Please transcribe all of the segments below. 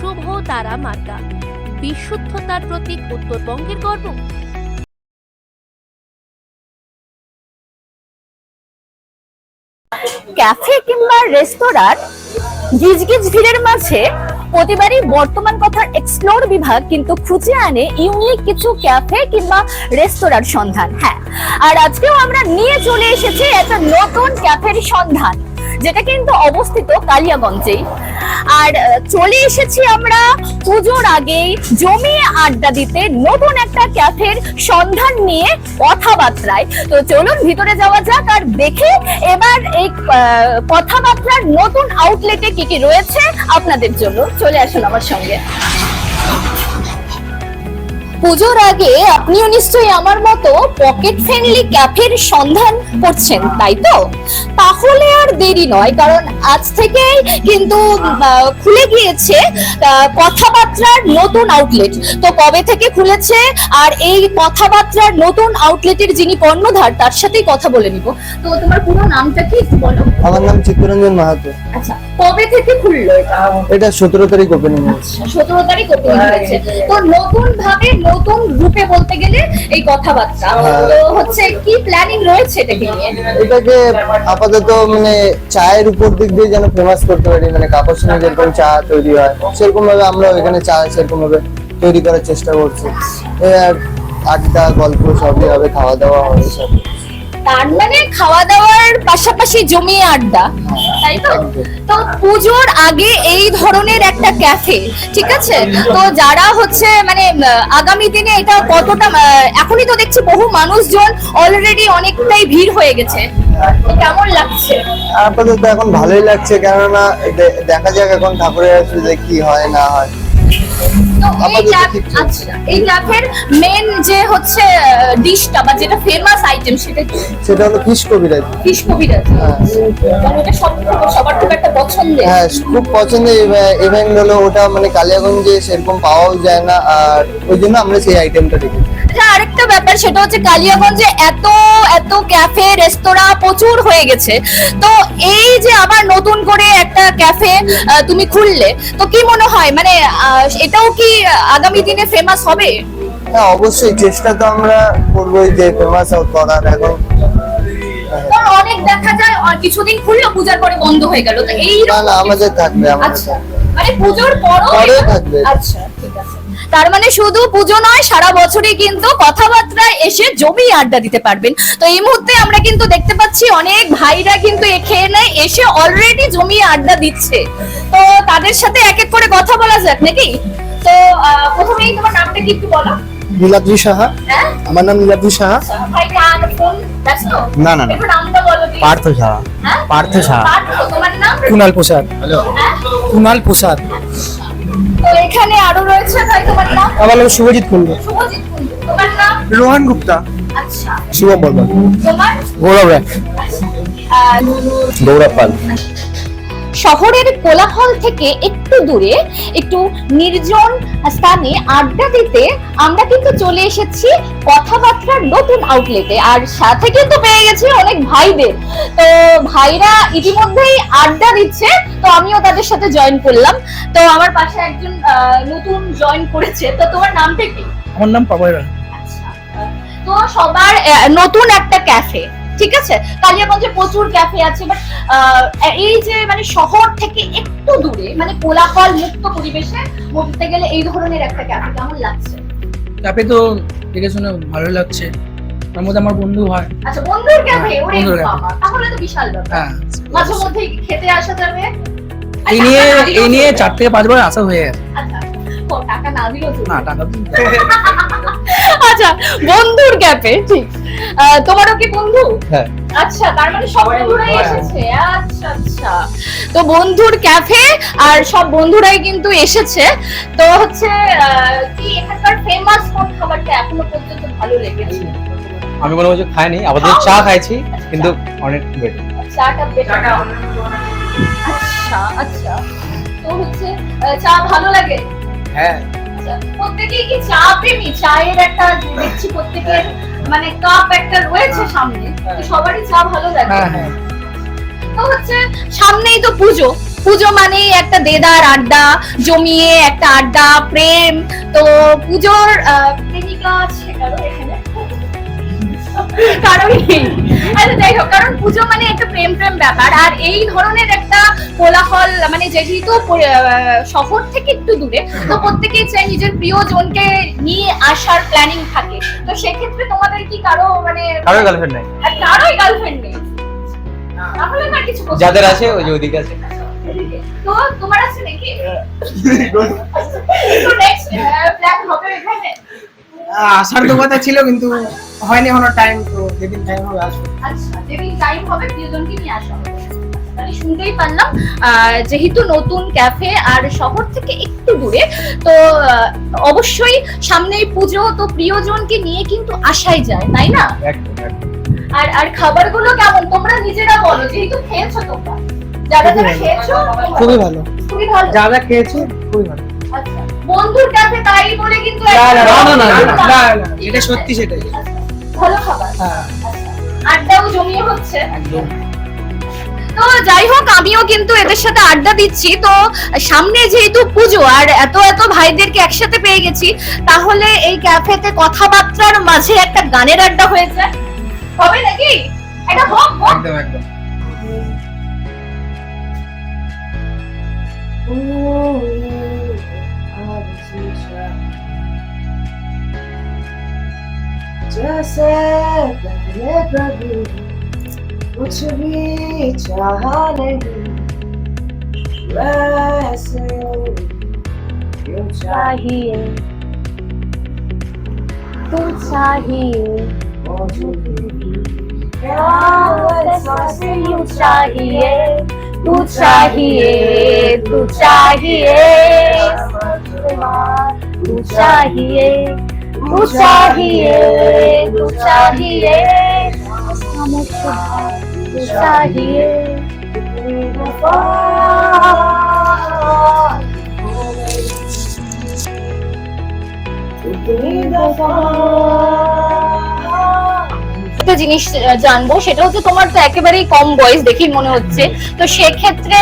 শুভ তারা মার্কা বিশুদ্ধতার প্রতীক উত্তরবঙ্গের গর্ব। ক্যাফে কিংবা রেস্তোরাঁর গিজগিজ ভিড়ের মাঝে প্রতিবারই বর্তমান কথার এক্সপ্লোর বিভাগ কিন্তু খুঁজে আনে ইউনিক কিছু ক্যাফে কিংবা রেস্তোরাঁর সন্ধান। হ্যাঁ আর আজকেও আমরা নিয়ে চলে এসেছি একটা নতুন ক্যাফের সন্ধান। যেটা কিন্তু অবস্থিত কালিয়াগঞ্জেই আর চলে এসেছি আমরা পুজোর আগেই জমিয়ে আড্ডা দিতে নতুন একটা ক্যাফের সন্ধান নিয়ে কথাবার্তায়। তো চলুন ভিতরে যাওয়া যাক আর দেখে এবার এই কথাবার্তার নতুন আউটলেটে কি কি রয়েছে আপনাদের জন্য। চলে আসুন আমার সঙ্গে। পুজোর আগে আপনিও নিশ্চয়ই আমার মতো পকেট ফ্রেন্ডলি ক্যাফের সন্ধান করছেন তাই তো? তাহলে আর দেরি নয় কারণ আজ থেকেই কিন্তু খুলে গিয়েছে কথাবার্তার নতুন আউটলেট তো কবে থেকে খুলেছে? আর এই কথাবার্তার নতুন আউটলেটের যিনি কর্ণধার তার সাথেই কথা বলে নিব। তো তোমার পুরো নামটা কি বলো? আমার নাম চিত্তরঞ্জন মাহাতো। আচ্ছা কবে থেকে খুললো এটা? এটা সতেরো তারিখ ওপেনিং হচ্ছে সতেরো তারিখ ওপেনিং হয়েছে। তো নতুন ভাবে নতুন রূপে বলতে গেলে এই কথাবার্তা। তো হচ্ছে কি প্ল্যানিং রয়েছে এটাকে নিয়ে? এটাকে আপাতত মানে চায়ের উপর দিক দিয়ে যেন ফেমাস করতে পারি মানে কাপড় যেরকম চা তৈরি হয় সেরকম ভাবে আমরা এখানে চা সেরকম ভাবে তৈরি করার চেষ্টা করছি। আড্ডা গল্প সবই হবে খাওয়া দাওয়া হবে সব তার মানে খাওয়া দাওয়ার পাশাপাশি জমিয়ে আড্ডা, তাই তো? তো পুজোর আগে এই ধরনের একটা ক্যাফে, ঠিক আছে? তো যারা হচ্ছে মানে আগামী দিনে এটা কতটা এখনই তো দেখছি বহু মানুষজন অলরেডি অনেকটাই ভিড় হয়ে গেছে। কেমন লাগছে? আপাতত এখন ভালোই লাগছে, কেননা দেখা যাক এখন ঠাকুরের কি হয়, না হয়। এই আপাতত ক্যাফ- ঠিক চলছে। আচ্ছা ক্যাফের মেন যে হচ্ছে ডিশটা বা যেটা ফেমাস আইটেম সেটা সেটা হলো ফিশ কবিরাজ। ফিশ কবিরাজ হ্যাঁ। এটা সব সবার খুব একটা পছন্দের। হ্যাঁ খুব পছন্দের ইভেন্ট হলো ওটা মানে কালিয়াগঞ্জে সেরকম পাওয়াও যায় না আর ওই জন্য আমরা সেই আইটেমটা রেখেছি আচ্ছা, আরেকটা ব্যাপার সেটা হচ্ছে কালিয়াগঞ্জে এত এত ক্যাফে রেস্তোরাঁ প্রচুর হয়ে গেছে। তো এই যে আবার নতুন করে একটা ক্যাফে তুমি খুললে তো কি মনে হয়? মানে এটাও কি আগামী দিনে ফেমাস হবে? হ্যাঁ অবশ্যই চেষ্টা তো আমরা করবোই যে ফেমাস করার এখন। অনেক দেখা যায় আর কিছুদিন খুললো পূজার পরে বন্ধ হয়ে গেল। তো এই না না আমাদের থাকবে আচ্ছা। মানে পুজোর পরও থাকবে। আচ্ছা ঠিক আছে। তার মানে শুধু পুজো নয় সারা বছরই কিন্তু কথাবার্তায় এসে জমি আড্ডা দিতে পারবেন। তো এই মুহূর্তে আমরা কিন্তু দেখতে পাচ্ছি অনেক ভাইরা কিন্তু এখানে এসে অলরেডি জমি আড্ডা দিচ্ছে। তো তাদের সাথে এক এক করে কথা বলা যাক নাকি? তো প্রথমেই তোমার নামটা কি একটু বলো? নীলাদ্রি সাহা। হ্যাঁ? আমার নাম নীলাদ্রি সাহা। আচ্ছা, না, না, না। নামটা বলো পার্থ ঝা হ্যাঁ? পার্থ ঝা পার্থ, তোমার নাম? কুনাল প্রসাদ। হ্যাঁ? কুনাল প্রসাদ। তো এখানে আরও রয়েছে ভাই তোমার নাম? আমার নাম শুভজিৎ কুন্ডু শুভজিৎ কুন্ডু তোমার নাম? রোহন গুপ্তা। আচ্ছা। শুভম বর্মন। তোমার? গৌরব রায়। গৌরব পাল। শহরের কোলাহল থেকে একটু দূরে একটু নির্জন স্থানে আড্ডা দিতে আমরা কিন্তু চলে এসেছি কথাবার্তার নতুন আউটলেটে আর সাথে কিন্তু পেয়ে গেছি অনেক ভাইদের। তো ভাইরা ইতিমধ্যেই আড্ডা দিচ্ছে তো আমিও তাদের সাথে জয়েন করলাম। তো আমার পাশে একজন নতুন জয়েন করেছে। তো তোমার নামটা কি? আমার নাম পাবয় রায়। আচ্ছা। তো সবার নতুন একটা ক্যাফে ঠিক আছে? কালিয়াগঞ্জে প্রচুর ক্যাফে আছে বাট এই যে মানে শহর থেকে একটু দূরে মানে কোলাহল মুক্ত পরিবেশে বলতে গেলে এই ধরনের একটা ক্যাফে কেমন লাগছে? ক্যাফে তো দেখে শুনে ভালো লাগছে। তার মধ্যে আমার বন্ধু হয়। আচ্ছা বন্ধুর ক্যাফে ওরে বাবা তাহলে তো বিশাল ব্যাপার। হ্যাঁ মাঝে মধ্যে খেতে আসা যাবে? এই নিয়ে না দিলেও এই নিয়ে চলবে। চার থেকে পাঁচবার আসা হয়ে গেছে। আচ্ছা টাকা না দিলেও চলবে। না টাকা আচ্ছা বন্ধুর ক্যাফে ঠিক। তোমারও কি বন্ধু? হ্যাঁ। আচ্ছা তার মানে সব বন্ধুরাই এসেছে। আচ্ছা আচ্ছা। তো বন্ধুর ক্যাফে আর সব বন্ধুরাই কিন্তু এসেছে। তো হচ্ছে কি এখানকার ফেমাস কোন খাবারটা এখনও পর্যন্ত ভালো লেগেছে? আমি কোনো কিছু খাইনি আপাতত চা খাইছি কিন্তু অনেক বেটার চাটা বেটার আচ্ছা আচ্ছা। তো হচ্ছে চা ভালো লাগে? হ্যাঁ। প্রত্যেকেই কি চা প্রেমী? চায়ের একটা দেখছি প্রত্যেকের মানে কাপ একটা রয়েছে সামনে তো সবারই চা ভালো লাগে। তো হচ্ছে সামনেই তো পুজো। পুজো মানেই একটা দেদার আড্ডা জমিয়ে একটা আড্ডা প্রেম। তো পুজোর আহ, প্রেমিকা আছে কারও এখানে? কারোই আচ্ছা যাই হোক কারণ পুজো মানে একটা প্রেম প্রেম ব্যাপার। আর এই ধরনের একটা কোলাহল মানে যেহেতু শহর থেকে একটু দূরে তো প্রত্যেকেই চাই নিজের প্রিয়জনকে নিয়ে আসার প্ল্যানিং থাকে। তো সেক্ষেত্রে তোমাদের কি কারও মানে কারোর গার্লফ্রেন্ড নাই। কারোই গার্লফ্রেন্ড নেই? তাহলে না কিছু যাদের আছে ওই যে ওইদিকে আছে। তো তোমার আছে নাকি? তো নেক্সট প্ল্যান হবে এখানে? আসার তো কথা ছিল কিন্তু হয়নি এখনও টাইম তো যেদিন টাইম হবে আসব। আচ্ছা যেদিন টাইম হবে প্রিয়জনকে নিয়ে আসা হবে। তাহলে শুনতেই পারলাম। যেহেতু নতুন ক্যাফে আর শহর থেকে একটু দূরে তো অবশ্যই সামনেই পুজো তো প্রিয়জনকে নিয়ে কিন্তু আসাই যায় তাই না? একদম একদম। আর আর খাবারগুলো কেমন? তোমরা নিজেরা বলো যেহেতু খেয়েছো তোমরা। যারা যারা খেয়েছো খুবই ভালো। খুবই ভালো। যা যা খেয়েছি খুবই ভালো। আচ্ছা বন্ধুর কাছে তাই বলে কিন্তু না না না না না, এটা সত্যি সেটাই। ভালো খাবার। হ্যাঁ। আচ্ছা, আড্ডাও জমিয়ে হচ্ছে। একদম। তো যাই হোক আমিও কিন্তু এদের সাথে আড্ডা দিচ্ছি। তো সামনে যেহেতু পুজো আর এত এত ভাইদেরকে একসাথে পেয়ে গেছি তাহলে এই ক্যাফেতে কথাবার্তার মাঝে একটা গানের আড্ডা হয়ে যায় হবে নাকি? এটা হোক Just said that कुछ भी चाहा नहीं चाहिए तू चाहिए यूँ चाहिए तू चाहिए तू चाहिए तू चाहिए तू चाहिए तू चाहिए मुझको तू चाहिए একটা জিনিস জানব সেটা হচ্ছে তোমার তো একেবারেই কম বয়স দেখেই মনে হচ্ছে। তো সেক্ষেত্রে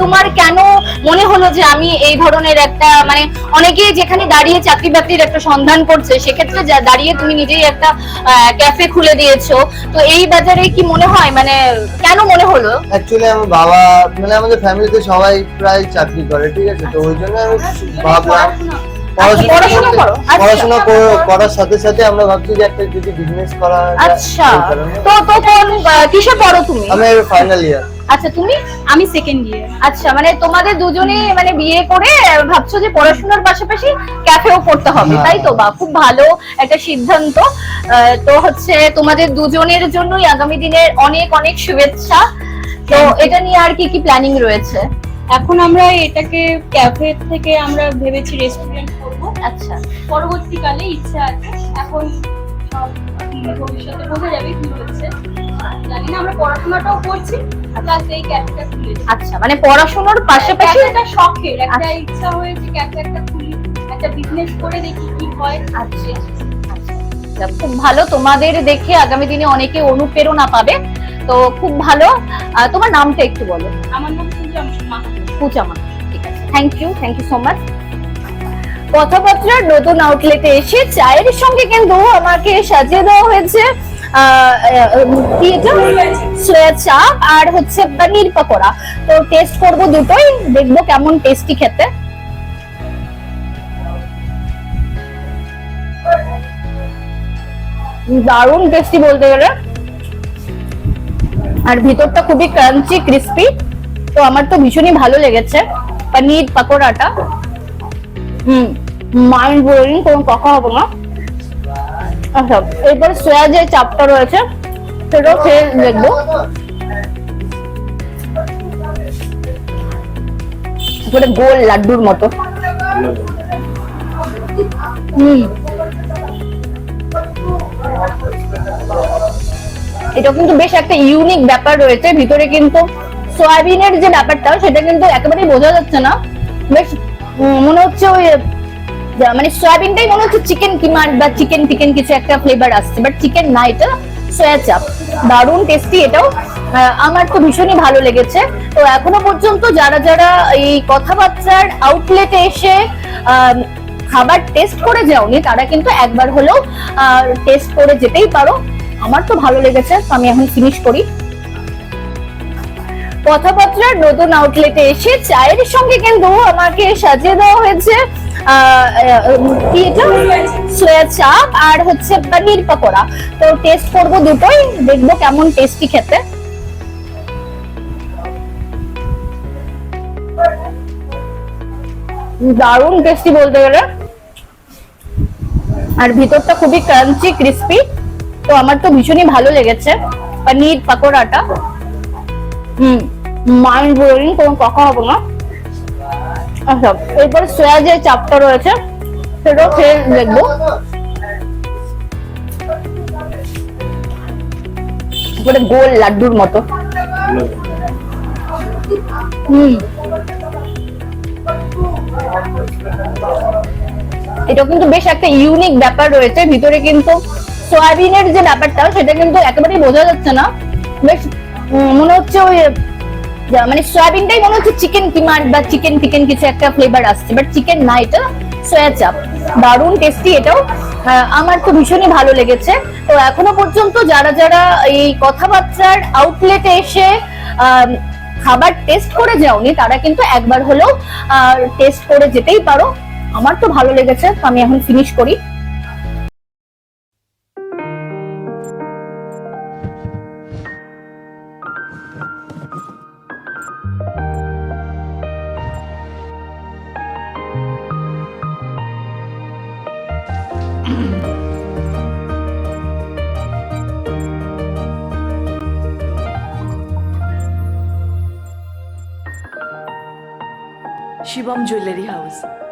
তোমার কেন মনে হলো যে আমি এই ধরনের একটা মানে অনেকেই যেখানে দাঁড়িয়ে চাকরি বাকরির একটা সন্ধান করছে সেক্ষেত্রে দাঁড়িয়ে তুমি নিজেই একটা ক্যাফে খুলে দিয়েছ। তো এই বাজারে কি মনে হয় মানে কেন মনে হলো? অ্যাকচুয়ালি আমার বাবা মানে আমাদের ফ্যামিলিতে সবাই প্রায় চাকরি করে ঠিক আছে? তো ওই জন্য আমি ভাবলাম পড়াশোনা পড়াশোনা করো? আচ্ছা। পড়াশোনা করার সাথে সাথে আমরা ভাবছি যে একটা যদি বিজনেস করা আচ্ছা। তো তো কোন কিসে পড়ো তুমি? আমি ফাইনাল ইয়ার আচ্ছা তুমি? আমি সেকেন্ড ইয়ার আচ্ছা মানে তোমাদের দুজনে মানে বিয়ে করে ভাবছ যে পড়াশোনার পাশাপাশি ক্যাফেও পড়তে হবে হ্যাঁ। তাই তো? বা খুব ভালো একটা সিদ্ধান্ত। আহ, তো হচ্ছে তোমাদের দুজনের জন্যই আগামী দিনের অনেক অনেক শুভেচ্ছা। তো এটা নিয়ে আর কি কি প্ল্যানিং রয়েছে? এখন আমরা এটাকে ক্যাফে থেকে আমরা ভেবেছি রেস্টুরেন্ট আচ্ছা পরবর্তীকালে ইচ্ছা আছে। এখন ভবিষ্যতে বোঝা যাবে কি হচ্ছে। জানি না আমরা পড়াশোনাটাও করছি প্লাস এই ক্যাফেটা খুলেছি আচ্ছা মানে পড়াশোনার পাশাপাশি শখের একটা আচ্ছা। ইচ্ছা হয়েছে ক্যাফে একটা খুলি একটা বিজনেস করে দেখি কি হয়। আচ্ছা আচ্ছা, খুব ভালো তোমাদের দেখে আগামী দিনে অনেকে অনুপ্রেরণা পাবে। তো খুব ভালো। তোমার নামটা একটু বলো। আমার নাম মাহাতো। পূজামা ঠিক আছে। Thank you thank you so much কথাবার্তার নতুন আউটলেটে এসে চায়ের সঙ্গে কিন্তু আমাকে সাজিয়ে দেওয়া হয়েছে। আর হচ্ছে পকোড়া। তো টেস্ট করব দুটোই, দেখব কেমন টেস্টি খেতে। দারুণ টেস্টি বলতে গেলে। আর ভিতরটা খুবই ক্রাঞ্চি ক্রিস্পি তো আমার তো ভীষণই ভালো লেগেছে। পনির পাকোড়াটা। মাইন্ড ব্লোয়িং কোনো কথা হবে না। আচ্ছা এরপর সোয়া যে চাপটা রয়েছে, সেটাও খেয়ে দেখব। পুরো গোল লাড্ডুর মতো। এটা কিন্তু বেশ একটা ইউনিক ব্যাপার রয়েছে, ভিতরে কিন্তু সয়াবিনের যে ব্যাপারটা, সেটা কিন্তু একেবারেই বোঝা যাচ্ছে না। বেশ মনে হচ্ছে ওই মানে সয়াবিনটাই মনে হচ্ছে চিকেন কিমা বা চিকেন টিকেন কিছু একটা ফ্লেভার আসছে বাট চিকেন না, এটা সয়া চাপ দারুণ টেস্টি এটাও। আমার তো ভীষণই ভালো লেগেছে। তো এখনও পর্যন্ত যারা যারা এই কথাবার্তার আউটলেটে এসে খাবার টেস্ট করে যাওনি, তারা কিন্তু একবার হলেও টেস্ট করে যেতেই পারো। আমার তো ভালো লেগেছে আমি এখন ফিনিশ করি। কথাবার্তার নতুন আউটলেটে এসে চায়ের সঙ্গে কিন্তু আমাকে সাজিয়ে দেওয়া হয়েছে। কি এটা? সোয়া আর হচ্ছে পনির পকোড়া। তো টেস্ট করব দুটোই, দেখব কেমন টেস্টি খেতে। দারুণ টেস্টি বলতে গেলে। আর ভিতরটা খুবই ক্রাঞ্চি ক্রিস্পি তো আমার তো ভীষণই ভালো লেগেছে, পনির পাকোড়াটা। হুম। মাইন্ড ব্লোয়িং কোনো কথা হবে না। আচ্ছা এরপর সোয়া যে চাপটা রয়েছে, সেটাও খেয়ে দেখব। পুরো গোল লাড্ডুর মতো। হুম। এটা কিন্তু বেশ একটা ইউনিক ব্যাপার রয়েছে। ভিতরে কিন্তু সয়াবিনের যে ব্যাপারটা, সেটা কিন্তু একেবারেই বোঝা যাচ্ছে না। বেশ মনে হচ্ছে ওই মানে সয়াবিনটাই মনে হচ্ছে চিকেন কিমা বা চিকেন টিকেন কিছু একটা ফ্লেভার আসছে বাট চিকেন না, এটা সয়া চাপ দারুণ টেস্টি এটাও আমার তো ভীষণই ভালো লেগেছে। তো এখনও পর্যন্ত যারা যারা এই কথাবার্তার আউটলেটে এসে খাবার টেস্ট করে যাওনি, তারা কিন্তু একবার হলেও টেস্ট করে যেতেই পারো। আমার তো ভালো লেগেছে আমি এখন ফিনিশ করি।